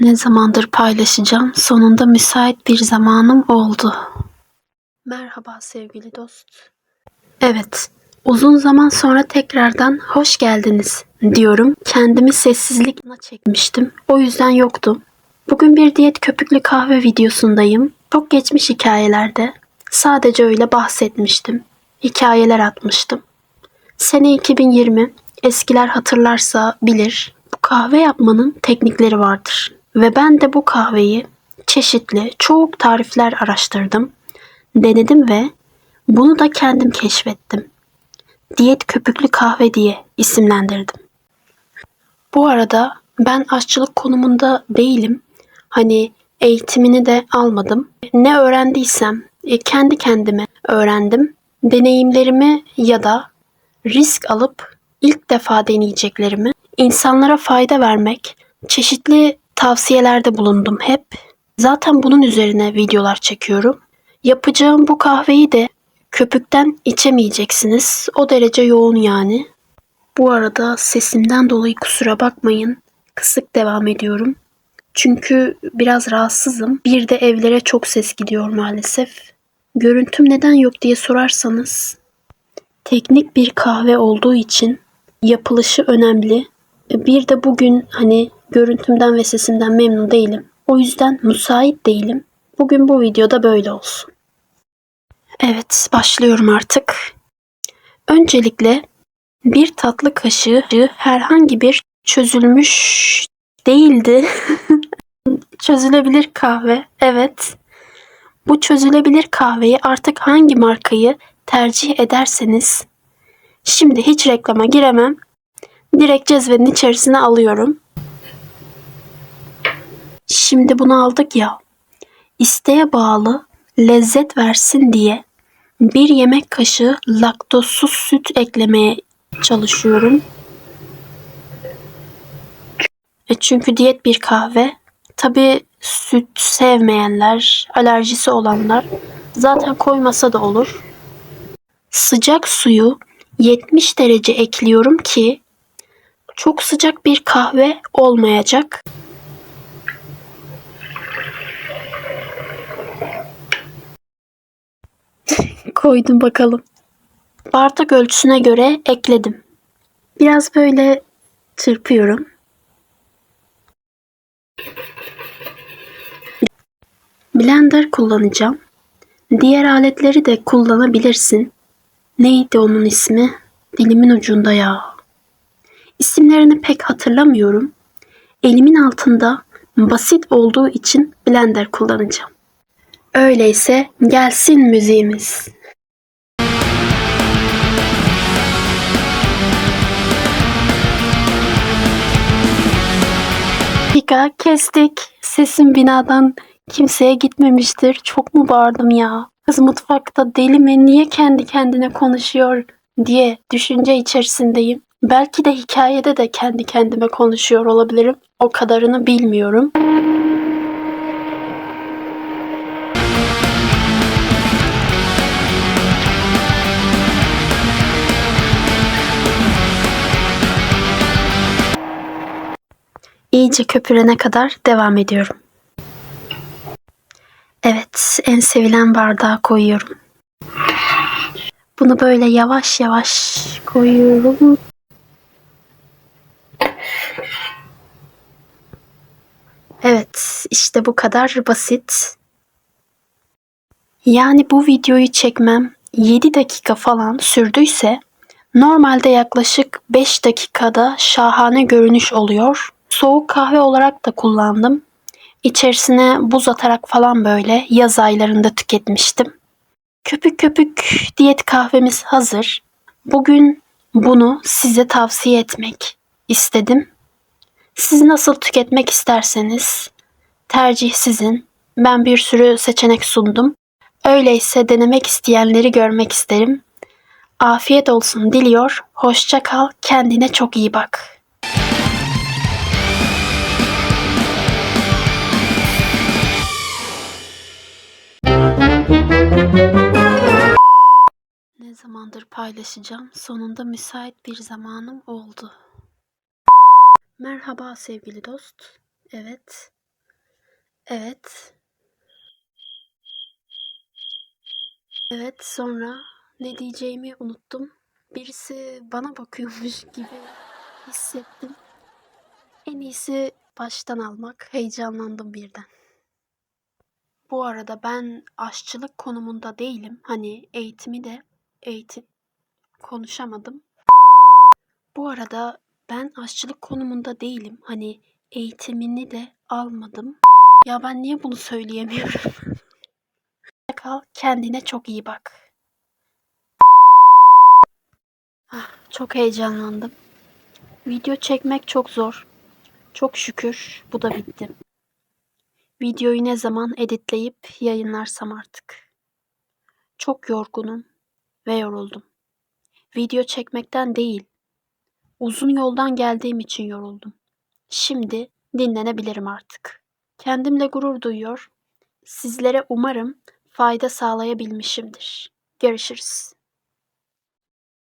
Ne zamandır paylaşacağım. Sonunda müsait bir zamanım oldu. Merhaba sevgili dost. Evet, uzun zaman sonra tekrardan hoş geldiniz diyorum. Kendimi sessizlikle çekmiştim. O yüzden yoktum. Bugün bir diyet köpüklü kahve videosundayım. Çok geçmiş hikayelerde sadece öyle bahsetmiştim. Hikayeler atmıştım. Sene 2020. Eskiler hatırlarsa bilir. Bu kahve yapmanın teknikleri vardır. Ve ben de bu kahveyi çeşitli çok tarifler araştırdım. Denedim ve bunu da kendim keşfettim. Diyet köpüklü kahve diye isimlendirdim. Bu arada ben aşçılık konumunda değilim. Hani eğitimini de almadım. Ne öğrendiysem e, kendi kendime öğrendim. Deneyimlerimi ya da risk alıp ilk defa deneyeceklerimi insanlara fayda vermek, çeşitli tavsiyelerde bulundum hep. Zaten bunun üzerine videolar çekiyorum. Yapacağım bu kahveyi de köpükten içemeyeceksiniz. O derece yoğun yani. Bu arada sesimden dolayı kusura bakmayın. Kısık devam ediyorum. Çünkü biraz rahatsızım. Bir de evlere çok ses gidiyor maalesef. Görüntüm neden yok diye sorarsanız teknik bir kahve olduğu için yapılışı önemli. Bir de bugün hani görüntümden ve sesimden memnun değilim. O yüzden müsait değilim. Bugün bu videoda böyle olsun. Evet, başlıyorum artık. Öncelikle bir tatlı kaşığı herhangi bir çözülmüş değildi. Çözülebilir kahve. Evet. Bu çözülebilir kahveyi artık hangi markayı tercih ederseniz şimdi hiç reklama giremem. Direkt cezvenin içerisine alıyorum. Şimdi bunu aldık ya. İsteğe bağlı lezzet versin diye bir yemek kaşığı laktozsuz süt eklemeye çalışıyorum. E çünkü diyet bir kahve. Tabi süt sevmeyenler, alerjisi olanlar zaten koymasa da olur. Sıcak suyu 70 derece ekliyorum ki çok sıcak bir kahve olmayacak. Koydum bakalım. Bardak ölçüsüne göre ekledim. Biraz böyle çırpıyorum. Blender kullanacağım. Diğer aletleri de kullanabilirsin. Neydi onun ismi? Dilimin ucunda ya. İsimlerini pek hatırlamıyorum. Elimin altında basit olduğu için blender kullanacağım. Öyleyse gelsin müziğimiz. Dakika kestik. Sesim binadan kimseye gitmemiştir. Çok mu bağırdım ya? Kız mutfakta deli mi? Niye kendi kendine konuşuyor diye düşünce içerisindeyim. Belki de hikayede de kendi kendime konuşuyor olabilirim. O kadarını bilmiyorum. İyice köpürene kadar devam ediyorum. Evet, en sevilen bardağa koyuyorum. Bunu böyle yavaş yavaş koyuyorum. Evet, işte bu kadar basit. Yani bu videoyu çekmem 7 dakika falan sürdüyse normalde yaklaşık 5 dakikada şahane görünüş oluyor. Soğuk kahve olarak da kullandım. İçerisine buz atarak falan böyle yaz aylarında tüketmiştim. Köpük köpük diyet kahvemiz hazır. Bugün bunu size tavsiye etmek istedim. Siz nasıl tüketmek isterseniz tercih sizin. Ben bir sürü seçenek sundum. Öyleyse denemek isteyenleri görmek isterim. Afiyet olsun diliyor. Hoşça kal. Kendine çok iyi bak. Paylaşacağım. Sonunda müsait bir zamanım oldu. Merhaba sevgili dost. Evet, Evet. Evet, sonra ne diyeceğimi unuttum. Birisi bana bakıyormuş gibi hissettim. En iyisi baştan almak. Heyecanlandım birden. Bu arada ben aşçılık konumunda değilim. Hani eğitimi de eğitim konuşamadım. Bu arada ben aşçılık konumunda değilim. Hani eğitimini de almadım. Ya ben niye bunu söyleyemiyorum? Kal, kendine çok iyi bak. Ah, çok heyecanlandım. Video çekmek çok zor. Çok şükür bu da bitti. Videoyu ne zaman editleyip yayınlarsam artık. Çok yorgunum ve yoruldum. Video çekmekten değil, uzun yoldan geldiğim için yoruldum. Şimdi dinlenebilirim artık. Kendimle gurur duyuyor. Sizlere umarım fayda sağlayabilmişimdir. Görüşürüz.